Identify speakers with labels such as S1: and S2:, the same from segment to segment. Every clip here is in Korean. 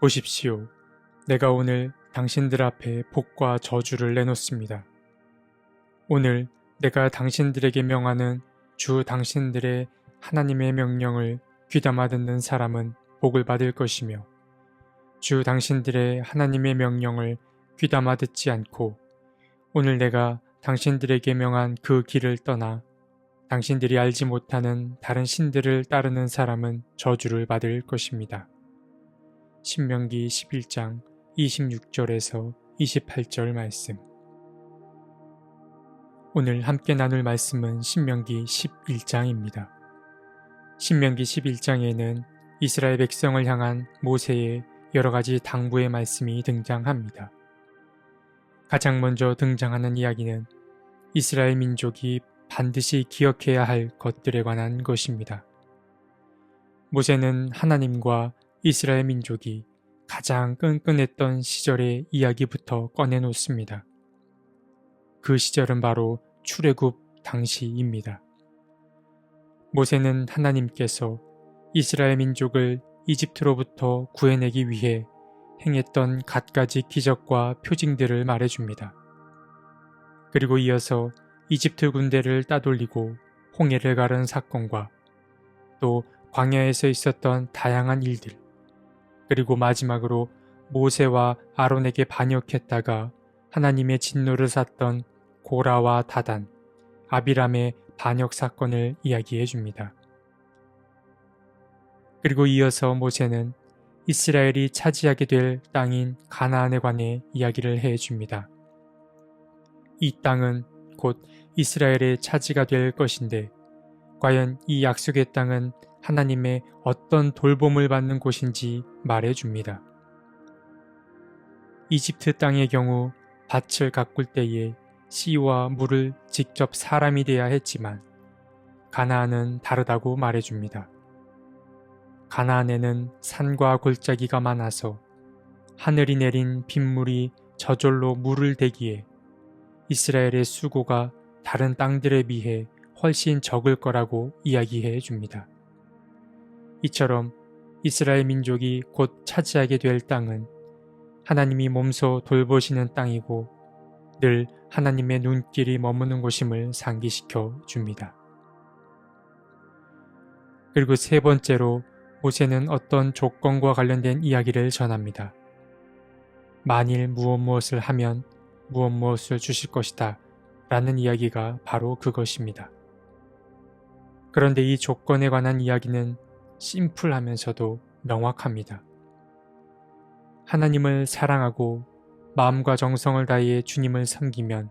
S1: 보십시오. 내가 오늘 당신들 앞에 복과 저주를 내놓습니다. 오늘 내가 당신들에게 명하는 주 당신들의 하나님의 명령을 귀담아 듣는 사람은 복을 받을 것이며 주 당신들의 하나님의 명령을 귀담아 듣지 않고 오늘 내가 당신들에게 명한 그 길을 떠나 당신들이 알지 못하는 다른 신들을 따르는 사람은 저주를 받을 것입니다. 신명기 11장 26절에서 28절 말씀 오늘 함께 나눌 말씀은 신명기 11장입니다. 신명기 11장에는 이스라엘 백성을 향한 모세의 여러 가지 당부의 말씀이 등장합니다. 가장 먼저 등장하는 이야기는 이스라엘 민족이 반드시 기억해야 할 것들에 관한 것입니다. 모세는 하나님과 이스라엘 민족이 가장 끈끈했던 시절의 이야기부터 꺼내놓습니다. 그 시절은 바로 출애굽 당시입니다. 모세는 하나님께서 이스라엘 민족을 이집트로부터 구해내기 위해 행했던 갖가지 기적과 표징들을 말해줍니다. 그리고 이어서 이집트 군대를 따돌리고 홍해를 가른 사건과 또 광야에서 있었던 다양한 일들, 그리고 마지막으로 모세와 아론에게 반역했다가 하나님의 진노를 샀던 고라와 다단, 아비람의 반역 사건을 이야기해 줍니다. 그리고 이어서 모세는 이스라엘이 차지하게 될 땅인 가나안에 관해 이야기를 해 줍니다. 이 땅은 곧 이스라엘의 차지가 될 것인데 과연 이 약속의 땅은 하나님의 어떤 돌봄을 받는 곳인지 말해 줍니다. 이집트 땅의 경우 밭을 가꿀 때에 씨와 물을 직접 사람이 돼야 했지만 가나안은 다르다고 말해 줍니다. 가나안에는 산과 골짜기가 많아서 하늘이 내린 빗물이 저절로 물을 대기에 이스라엘의 수고가 다른 땅들에 비해 훨씬 적을 거라고 이야기해 줍니다. 이처럼 이스라엘 민족이 곧 차지하게 될 땅은 하나님이 몸소 돌보시는 땅이고 늘 하나님의 눈길이 머무는 곳임을 상기시켜 줍니다. 그리고 세 번째로 모세는 어떤 조건과 관련된 이야기를 전합니다. 만일 무엇 무엇을 하면 무엇 무엇을 주실 것이다 라는 이야기가 바로 그것입니다. 그런데 이 조건에 관한 이야기는 심플하면서도 명확합니다. 하나님을 사랑하고 마음과 정성을 다해 주님을 섬기면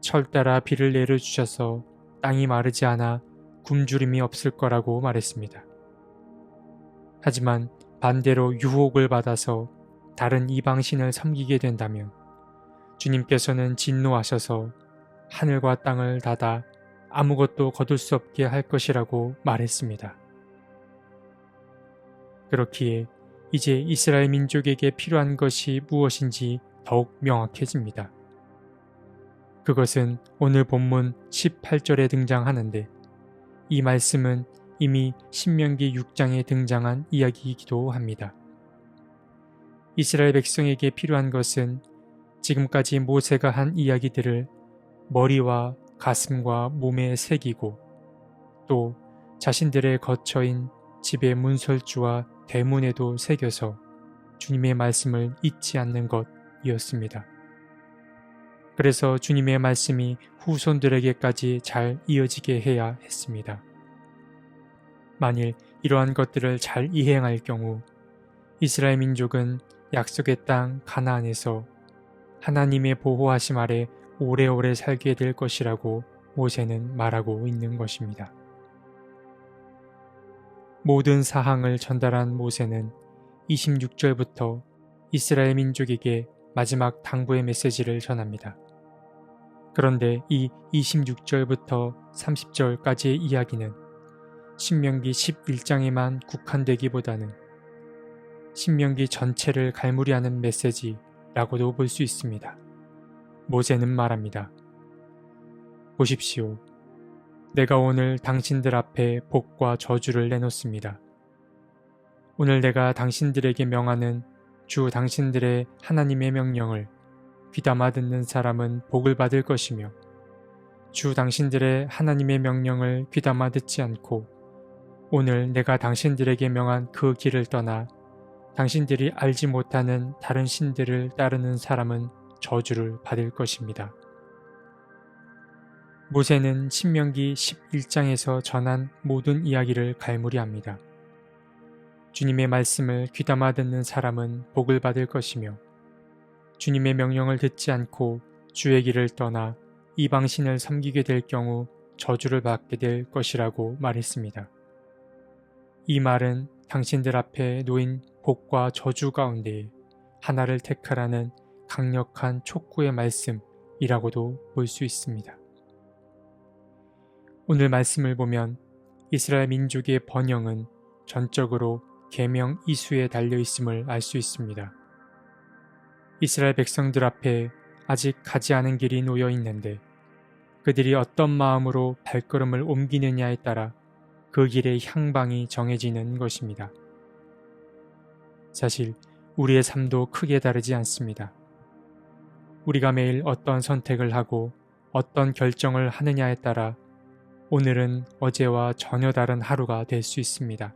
S1: 철 따라 비를 내려주셔서 땅이 마르지 않아 굶주림이 없을 거라고 말했습니다. 하지만 반대로 유혹을 받아서 다른 이방신을 섬기게 된다면 주님께서는 진노하셔서 하늘과 땅을 닫아 아무것도 거둘 수 없게 할 것이라고 말했습니다. 그렇기에 이제 이스라엘 민족에게 필요한 것이 무엇인지 더욱 명확해집니다. 그것은 오늘 본문 18절에 등장하는데 이 말씀은 이미 신명기 6장에 등장한 이야기이기도 합니다. 이스라엘 백성에게 필요한 것은 지금까지 모세가 한 이야기들을 머리와 가슴과 몸에 새기고 또 자신들의 거처인 집의 문설주와 대문에도 새겨서 주님의 말씀을 잊지 않는 것이었습니다. 그래서 주님의 말씀이 후손들에게까지 잘 이어지게 해야 했습니다. 만일 이러한 것들을 잘 이행할 경우 이스라엘 민족은 약속의 땅 가나안에서 하나님의 보호하심 아래 오래오래 살게 될 것이라고 모세는 말하고 있는 것입니다. 모든 사항을 전달한 모세는 26절부터 이스라엘 민족에게 마지막 당부의 메시지를 전합니다. 그런데 이 26절부터 30절까지의 이야기는 신명기 11장에만 국한되기보다는 신명기 전체를 갈무리하는 메시지라고도 볼 수 있습니다. 모세는 말합니다. 보십시오. 내가 오늘 당신들 앞에 복과 저주를 내놓습니다. 오늘 내가 당신들에게 명하는 주 당신들의 하나님의 명령을 귀담아 듣는 사람은 복을 받을 것이며 주 당신들의 하나님의 명령을 귀담아 듣지 않고 오늘 내가 당신들에게 명한 그 길을 떠나 당신들이 알지 못하는 다른 신들을 따르는 사람은 저주를 받을 것입니다. 모세는 신명기 11장에서 전한 모든 이야기를 갈무리합니다. 주님의 말씀을 귀담아 듣는 사람은 복을 받을 것이며 주님의 명령을 듣지 않고 주의 길을 떠나 이방신을 섬기게 될 경우 저주를 받게 될 것이라고 말했습니다. 이 말은 당신들 앞에 놓인 복과 저주 가운데 하나를 택하라는 강력한 촉구의 말씀이라고도 볼 수 있습니다. 오늘 말씀을 보면 이스라엘 민족의 번영은 전적으로 계명 이수에 달려 있음을 알 수 있습니다. 이스라엘 백성들 앞에 아직 가지 않은 길이 놓여 있는데 그들이 어떤 마음으로 발걸음을 옮기느냐에 따라 그 길의 향방이 정해지는 것입니다. 사실 우리의 삶도 크게 다르지 않습니다. 우리가 매일 어떤 선택을 하고 어떤 결정을 하느냐에 따라 오늘은 어제와 전혀 다른 하루가 될 수 있습니다.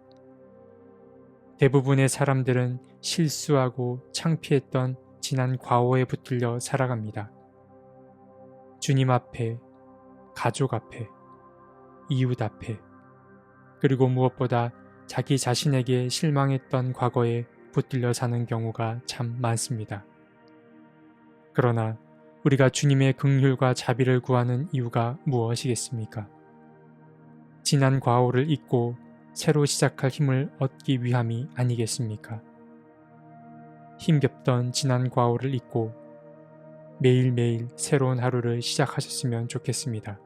S1: 대부분의 사람들은 실수하고 창피했던 지난 과거에 붙들려 살아갑니다. 주님 앞에, 가족 앞에, 이웃 앞에, 그리고 무엇보다 자기 자신에게 실망했던 과거에 붙들려 사는 경우가 참 많습니다. 그러나 우리가 주님의 긍휼과 자비를 구하는 이유가 무엇이겠습니까? 지난 과오를 잊고 새로 시작할 힘을 얻기 위함이 아니겠습니까? 힘겹던 지난 과오를 잊고 매일매일 새로운 하루를 시작하셨으면 좋겠습니다.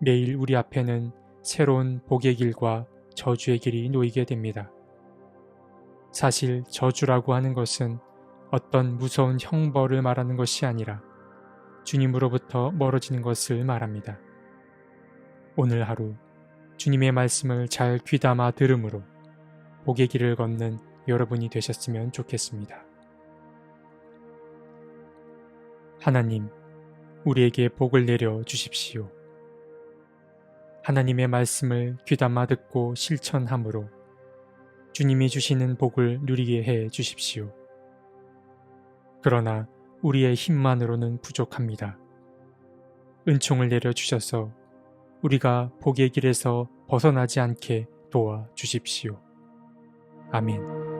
S1: 매일 우리 앞에는 새로운 복의 길과 저주의 길이 놓이게 됩니다. 사실 저주라고 하는 것은 어떤 무서운 형벌을 말하는 것이 아니라 주님으로부터 멀어지는 것을 말합니다. 오늘 하루 주님의 말씀을 잘 귀담아 들음으로 복의 길을 걷는 여러분이 되셨으면 좋겠습니다. 하나님, 우리에게 복을 내려 주십시오. 하나님의 말씀을 귀담아 듣고 실천함으로 주님이 주시는 복을 누리게 해 주십시오. 그러나 우리의 힘만으로는 부족합니다. 은총을 내려 주셔서 우리가 복의 길에서 벗어나지 않게 도와 주십시오. 아멘.